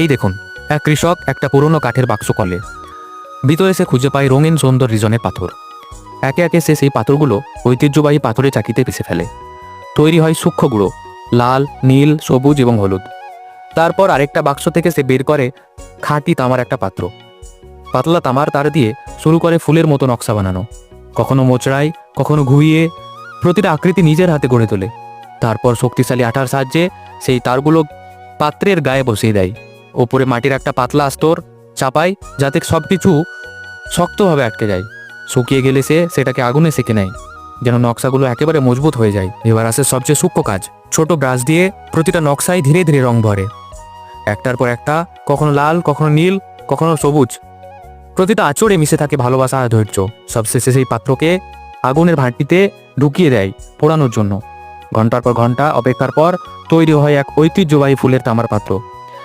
এই দেখুন, এক কৃষক একটা পুরনো কাঠের বাক্স কলে ভিতরে সে খুঁজে পায় রঙিন সুন্দর রিজনের পাথর। একে একে সে সেই পাথরগুলো ঐতিহ্যবাহী পাথরের চাকিতে পিষে ফেলে। তৈরি হয় সূক্ষ্ম গুঁড়ো, লাল, নীল, সবুজ এবং হলুদ। তারপর আরেকটা বাক্স থেকে সে বের করে খাঁটি তামার একটা পাত্র। পাতলা তামার তার দিয়ে শুরু করে ফুলের মতো নকশা বানানো। কখনো মোচড়ায়, কখনো ঘুইয়ে, প্রতিটা আকৃতি নিজের হাতে গড়ে তোলে। তারপর শক্তিশালী আঠার সাহায্যে সেই তারগুলো পাত্রের গায়ে বসিয়ে দেয়। ওপরে মাটির একটা পাতলা স্তর চাপায় যাতে সব কিছু শক্তভাবে আটকে যায়। শুকিয়ে গেলে সে সেটাকে আগুনে সেঁকে নেয়, যেন নকশাগুলো একেবারে মজবুত হয়ে যায়। এবার আসে সবচেয়ে সূক্ষ্ম কাজ, ছোট ব্রাশ দিয়ে প্রতিটা নকশায় ধীরে ধীরে রং ভরে। একটার পর একটা, কখনো লাল, কখনো নীল, কখনো সবুজ। প্রতিটা আচরে মিশে থাকে ভালোবাসা আর ধৈর্য। সবশেষে সেই পাত্রকে আগুনের ভাঁটিতে ঢুকিয়ে দেয় পোড়ানোর জন্য। ঘণ্টার পর ঘণ্টা, অপেক্ষার পর তৈরি হয় এক ঐতিহ্যবাহী ফুলের তামার পাত্র।